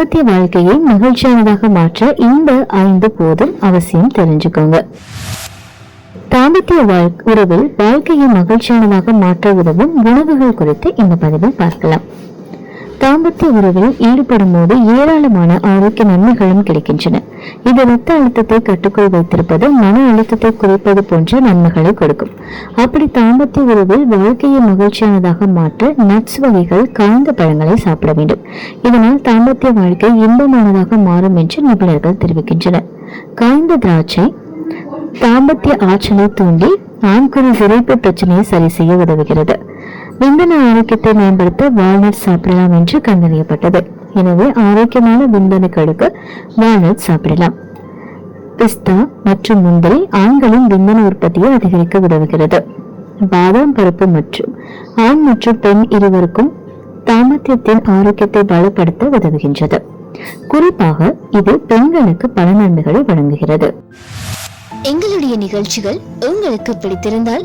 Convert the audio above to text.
தாம்பத்திய வாழ்க்கையை மகிழ்ச்சியானதாக மாற்ற இந்த ஐந்து போதும் அவசியம் தெரிஞ்சுக்கோங்க. தாம்பத்திய வாழ் உறவில் வாழ்க்கையை மகிழ்ச்சியானதாக மாற்ற உதவும் உணவுகள் குறித்து இந்த பதிவில் பார்க்கலாம். தாம்பத்திய உறவில் ஈடுபடும் போது ஏராளமான ஆரோக்கிய நன்மைகளும் கிடைக்கின்றன. இது ரத்த அழுத்தத்தை கட்டுக்குள் வைத்திருப்பது மன அழுத்தத்தை குறைப்பது போன்ற நன்மைகளை கொடுக்கும். அப்படி தாம்பத்திய உறவில் வாழ்க்கையை மகிழ்ச்சியானதாக மாற்ற நட்ஸ் வகைகள் காய்ந்த பழங்களை சாப்பிட வேண்டும். இதனால் தாம்பத்திய வாழ்க்கை இன்பமானதாக மாறும் என்று நிபுணர்கள் தெரிவிக்கின்றனர். காய்ந்த திராட்சை தாம்பத்திய ஆற்றலை தூண்டி ஆண்குறி சிறைப்பு பிரச்சனையை சரி செய்ய உதவுகிறது. விந்தன ஆரோக்கியத்தை மேம்படுத்த வால்நட் சாப்பிடலாம் என்று கண்டறியப்பட்டது. எனவே ஆரோக்கியமான விந்தணுக்களுக்கு வால்நட் சாப்பிடலாம். பிஸ்தா மற்றும் முந்திரி ஆண்களின் விந்தன உற்பத்தியை அதிகரிக்க உதவுகிறது. பாதாம் பருப்பு மற்றும் ஆண் மற்றும் பெண் இருவருக்கும் தாமத்தியத்தின் ஆரோக்கியத்தை பலப்படுத்த உதவுகின்றது. குறிப்பாக இது பெண்களுக்கு பல நன்மைகளை வழங்குகிறது. எங்களுடைய நிகழ்ச்சிகள் உங்களுக்கு பிடித்திருந்தால்